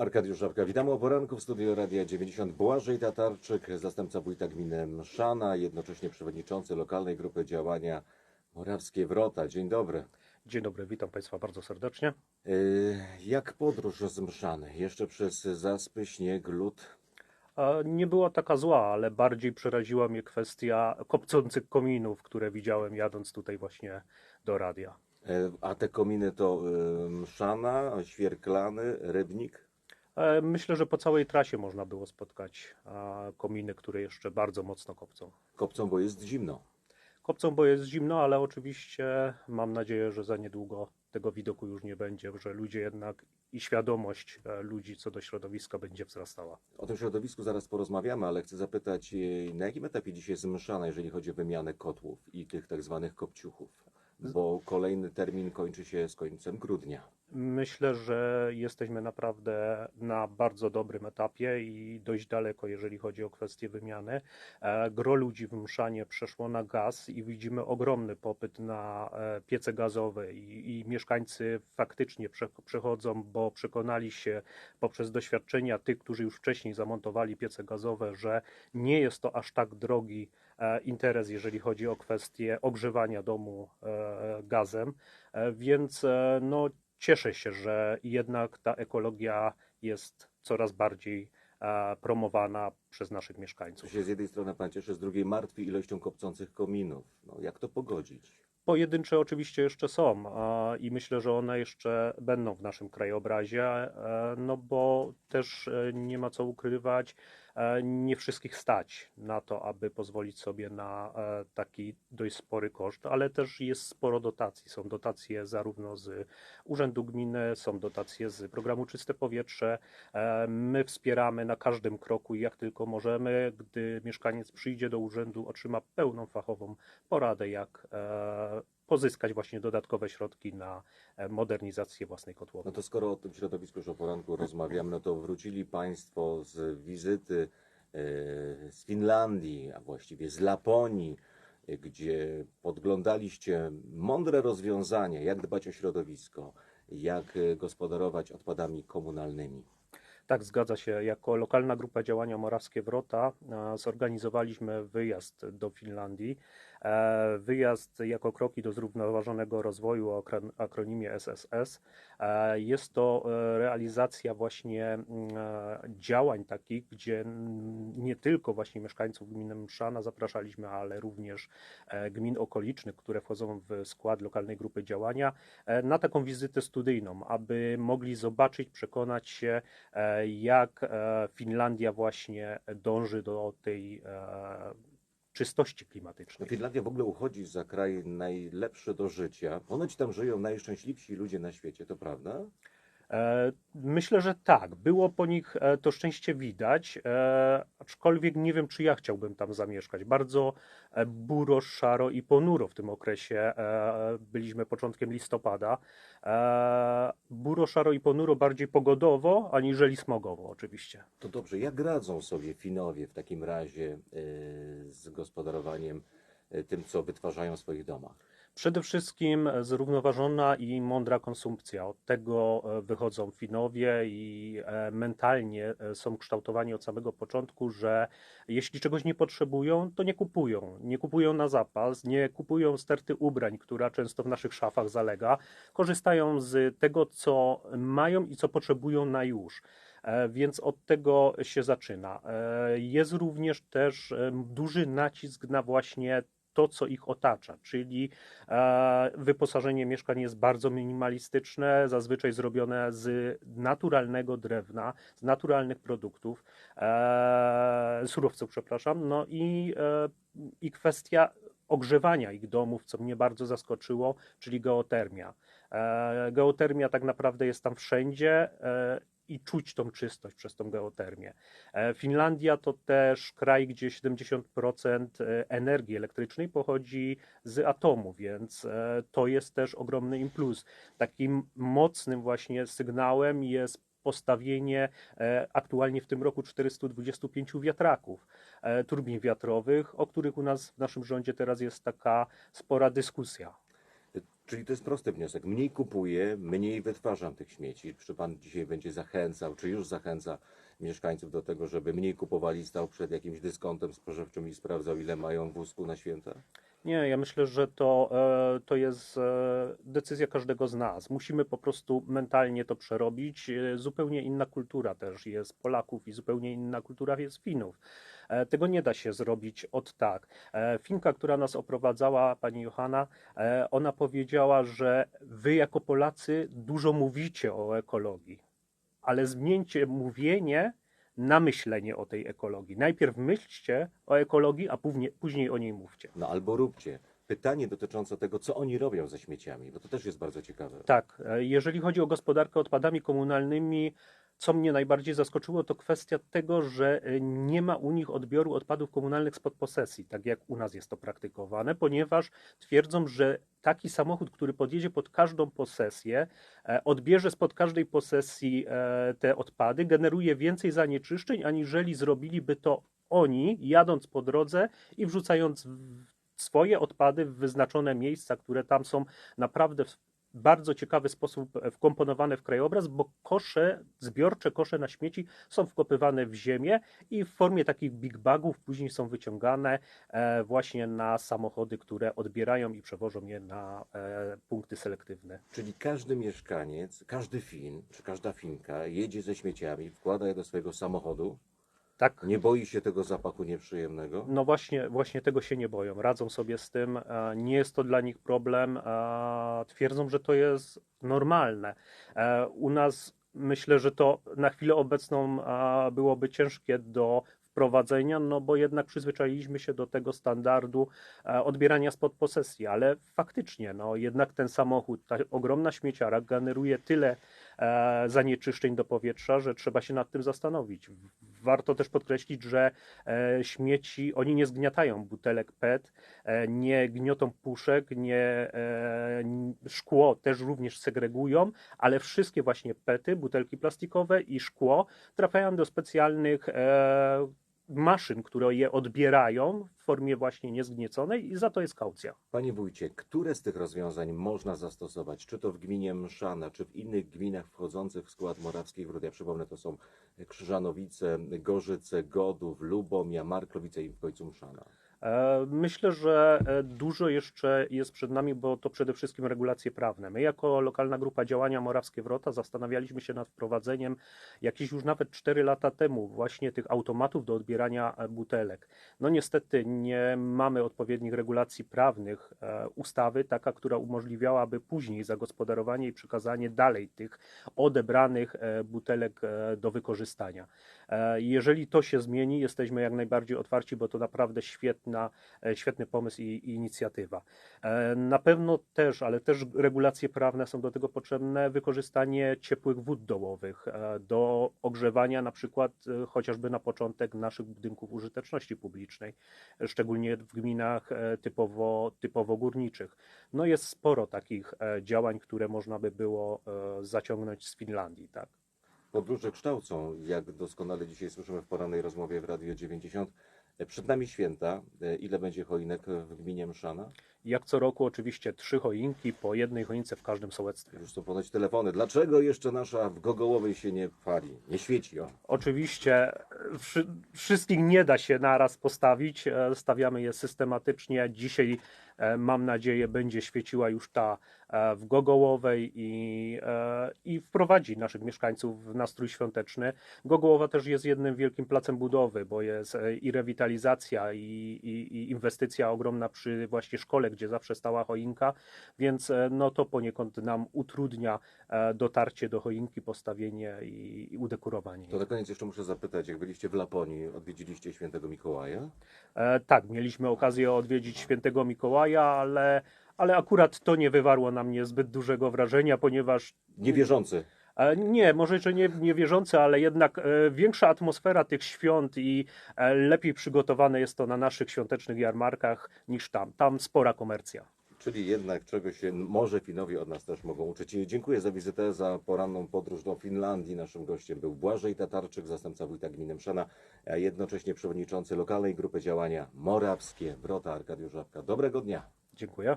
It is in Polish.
Arkadiusz Żabka, witamy o poranku w studiu Radia 90. Błażej Tatarczyk, zastępca wójta gminy Mszana, jednocześnie przewodniczący lokalnej grupy działania Morawskie Wrota. Dzień dobry. Dzień dobry, witam Państwa bardzo serdecznie. Yy, Jak podróż z Mszany? Jeszcze przez zaspy, śnieg, lód? Nie była taka zła, ale bardziej przeraziła mnie kwestia kopcących kominów, które widziałem jadąc tutaj właśnie do radia. Yy, A te kominy to yy, Mszana, Świerklany, Rybnik? E, Myślę, że po całej trasie można było spotkać kominy, które jeszcze bardzo mocno kopcą. Kopcą, bo jest zimno. Kopcą, bo jest zimno, ale oczywiście mam nadzieję, że za niedługo tego widoku już nie będzie, że ludzie jednak i świadomość e, ludzi co do środowiska będzie wzrastała. O tym środowisku zaraz porozmawiamy, ale chcę zapytać, yy, na jakim etapie dzisiaj jest Mszana, jeżeli chodzi o wymianę kotłów i tych tak zwanych kopciuchów? Bo kolejny termin kończy się z końcem grudnia. Myślę, że jesteśmy naprawdę na bardzo dobrym etapie i dość daleko, jeżeli chodzi o kwestię wymiany. E, Gro ludzi w Mszanie przeszło na gaz i widzimy ogromny popyt na e, piece gazowe i, i mieszkańcy faktycznie prze, przechodzą, bo przekonali się poprzez doświadczenia tych, którzy już wcześniej zamontowali piece gazowe, że nie jest to aż tak drogi e, interes, jeżeli chodzi o kwestię ogrzewania domu gazem, więc no, cieszę się, że jednak ta ekologia jest coraz bardziej e, promowana przez naszych mieszkańców. się z jednej strony pan cieszy, z drugiej martwi ilością kopcących kominów. No, jak to pogodzić? Pojedyncze oczywiście jeszcze są i myślę, że one jeszcze będą w naszym krajobrazie, e, no bo też e, nie ma co ukrywać, nie wszystkich stać na to, aby pozwolić sobie na e, taki dość spory koszt, ale też jest sporo dotacji. Są dotacje zarówno z Urzędu Gminy, są dotacje z programu Czyste Powietrze. E, My wspieramy na każdym kroku, jak tylko możemy. Gdy mieszkaniec przyjdzie do urzędu, otrzyma pełną fachową poradę, jak e, pozyskać właśnie dodatkowe środki na e, modernizację własnej No kotłowni. to skoro o tym środowisku już o poranku rozmawiamy, no to wrócili Państwo z wizyty e, z Finlandii, a właściwie z Laponii, gdzie podglądaliście mądre rozwiązania, jak dbać o środowisko, jak e, gospodarować odpadami komunalnymi. Tak, zgadza się. Jako lokalna grupa działania Morawskie Wrota zorganizowaliśmy wyjazd do Finlandii. E, Wyjazd jako kroki do zrównoważonego rozwoju o akron- akronimie SSS. E, Jest to e, realizacja właśnie mm, działań takich, gdzie nie tylko właśnie mieszkańców gminy Mszana zapraszaliśmy, ale również gmin okolicznych, które wchodzą w skład lokalnej grupy działania, na taką wizytę studyjną, aby mogli zobaczyć, przekonać się, jak Finlandia właśnie dąży do tej czystości klimatycznej. Finlandia w ogóle uchodzi za kraj najlepszy do życia. Ponoć tam żyją najszczęśliwsi ludzie na świecie, to prawda? E, Myślę, że tak. Było po nich e, to szczęście widać, e, aczkolwiek nie wiem, czy ja chciałbym tam zamieszkać. Bardzo buro, szaro i ponuro w tym okresie. Byliśmy początkiem listopada. Buro, szaro i ponuro bardziej pogodowo, aniżeli smogowo oczywiście. To dobrze, jak radzą sobie Finowie w takim razie z gospodarowaniem tym, co wytwarzają w swoich domach? Przede wszystkim zrównoważona i mądra konsumpcja. Od tego e, wychodzą Finowie i e, mentalnie e, są kształtowani od samego początku, że jeśli czegoś nie potrzebują, to nie kupują. Nie kupują na zapas, nie kupują sterty ubrań, która często w naszych szafach zalega. Korzystają z tego, co mają i co potrzebują na już. Więc od tego się zaczyna. Jest również też duży nacisk na właśnie to, co ich otacza, czyli e, wyposażenie mieszkań jest bardzo minimalistyczne, zazwyczaj zrobione z naturalnego drewna, z naturalnych produktów, e, surowców, przepraszam, no i, e, i kwestia ogrzewania ich domów, co mnie bardzo zaskoczyło, czyli geotermia. Geotermia tak naprawdę jest tam wszędzie i czuć tą czystość przez tą geotermię. E, Finlandia to też kraj, gdzie 70% energii elektrycznej pochodzi z atomu, więc e, to jest też ogromny impuls. Takim mocnym właśnie sygnałem jest postawienie e, aktualnie w tym roku 425 wiatraków, e, turbin wiatrowych, o których u nas w naszym rządzie teraz jest taka spora dyskusja. Czyli to jest prosty wniosek. Mniej kupuję, mniej wytwarzam tych śmieci. Czy pan dzisiaj będzie zachęcał, czy już zachęca mieszkańców do tego, żeby mniej kupowali, stał przed jakimś dyskontem spożywczym i sprawdzał, ile mają wózku na święta? Nie, ja myślę, że to, e, to jest e, decyzja każdego z nas. Musimy po prostu mentalnie to przerobić. E, Zupełnie inna kultura też jest Polaków i zupełnie inna kultura jest Finów. Tego nie da się zrobić od tak. Finka, która nas oprowadzała, pani Johanna, ona powiedziała, że wy jako Polacy dużo mówicie o ekologii, ale zmieńcie mówienie na myślenie o tej ekologii. Najpierw myślcie o ekologii, a później, później o niej mówcie. No albo róbcie. Pytanie dotyczące tego, co oni robią ze śmieciami, bo to też jest bardzo ciekawe. Tak, e, jeżeli chodzi o gospodarkę odpadami komunalnymi, co mnie najbardziej zaskoczyło, to kwestia tego, że e, nie ma u nich odbioru odpadów komunalnych spod posesji, tak jak u nas jest to praktykowane, ponieważ twierdzą, że taki samochód, który podjedzie pod każdą posesję, e, odbierze spod każdej posesji te odpady, generuje więcej zanieczyszczeń, aniżeli zrobiliby to oni, jadąc po drodze i wrzucając swoje odpady w wyznaczone miejsca, które tam są naprawdę w bardzo ciekawy sposób wkomponowane w krajobraz, bo kosze, zbiorcze kosze na śmieci są wkopywane w ziemię i w formie takich big bagów później są wyciągane e, właśnie na samochody, które odbierają i przewożą je na e, punkty selektywne. Czyli każdy mieszkaniec, każdy Fin, czy każda Finka jedzie ze śmieciami, wkłada je do swojego samochodu, Tak? nie boi się tego zapachu nieprzyjemnego. No właśnie, właśnie tego się nie boją. Radzą sobie z tym. e, Nie jest to dla nich problem. Twierdzą, że to jest normalne. E, U nas myślę, że to na chwilę obecną byłoby ciężkie do wprowadzenia, no bo jednak przyzwyczailiśmy się do tego standardu e, odbierania spod posesji, ale faktycznie, no jednak ten samochód, ta ogromna śmieciara generuje tyle zanieczyszczeń do powietrza, że trzeba się nad tym zastanowić. Warto też podkreślić, że e, śmieci, oni nie zgniatają butelek PET, e, nie gniotą puszek, nie e, szkło też również segregują, ale wszystkie właśnie PETy, butelki plastikowe i szkło trafiają do specjalnych e, maszyn, które je odbierają w formie właśnie niezgnieconej i za to jest kaucja. Panie wójcie, które z tych rozwiązań można zastosować? Czy to w gminie Mszana, czy w innych gminach wchodzących w skład Morawskich Wrót? Ja przypomnę, to są Krzyżanowice, Gorzyce, Godów, Lubomia, Marklowice i w końcu Mszana. E, Myślę, że e, dużo jeszcze jest przed nami, bo to przede wszystkim regulacje prawne. My, jako lokalna grupa działania Morawskie Wrota, zastanawialiśmy się nad wprowadzeniem jakieś już nawet 4 lata temu właśnie tych automatów do odbierania e, butelek. No niestety nie mamy odpowiednich regulacji prawnych, ustawy, taka, która umożliwiałaby później zagospodarowanie i przekazanie dalej tych odebranych butelek do wykorzystania. Jeżeli to się zmieni, jesteśmy jak najbardziej otwarci, bo to naprawdę świetna, e, świetny pomysł i, i inicjatywa. E, Na pewno też, ale też regulacje prawne są do tego potrzebne, wykorzystanie ciepłych wód dołowych e, do ogrzewania na przykład chociażby na początek naszych budynków użyteczności publicznej, szczególnie w gminach typowo, typowo górniczych. No jest sporo takich działań, które można by było zaciągnąć z Finlandii, tak. Podróże kształcą, jak doskonale dzisiaj słyszymy w porannej rozmowie w Radio 90. Przed nami święta. Ile będzie choinek w gminie Mszana? Jak co roku oczywiście trzy choinki, po jednej choince w każdym sołectwie. Już są podać telefony. Dlaczego jeszcze nasza w Gogołowej się nie pali, nie świeci? O. Oczywiście e, wszy, wszystkich nie da się naraz postawić, e, stawiamy je systematycznie. Dzisiaj e, mam nadzieję będzie świeciła już ta e, w Gogołowej i, e, i wprowadzi naszych mieszkańców w nastrój świąteczny. Gogołowa też jest jednym wielkim placem budowy, bo jest e, i rewitalizacja i, i, i inwestycja ogromna przy właśnie szkole, gdzie zawsze stała choinka, więc e, no to poniekąd nam utrudnia e, dotarcie do choinki, postawienie i, i udekurowanie. To na koniec jeszcze muszę zapytać, jak byliście w Laponii, odwiedziliście świętego Mikołaja? E, tak, mieliśmy okazję odwiedzić świętego Mikołaja, ale, ale akurat to nie wywarło na mnie zbyt dużego wrażenia, ponieważ Niewierzący. e, nie, może że nie, nie wierzący, ale jednak e, większa atmosfera tych świąt i e, lepiej przygotowane jest to na naszych świątecznych jarmarkach niż tam. Tam spora komercja. Czyli jednak czegoś się może Finowie od nas też mogą uczyć. Dziękuję za wizytę, za poranną podróż do Finlandii. Naszym gościem był Błażej Tatarczyk, zastępca wójta gminy Mszana, a jednocześnie przewodniczący lokalnej grupy działania Morawskie Wrota Arkadiusz Żabka. Dobrego dnia. Dziękuję.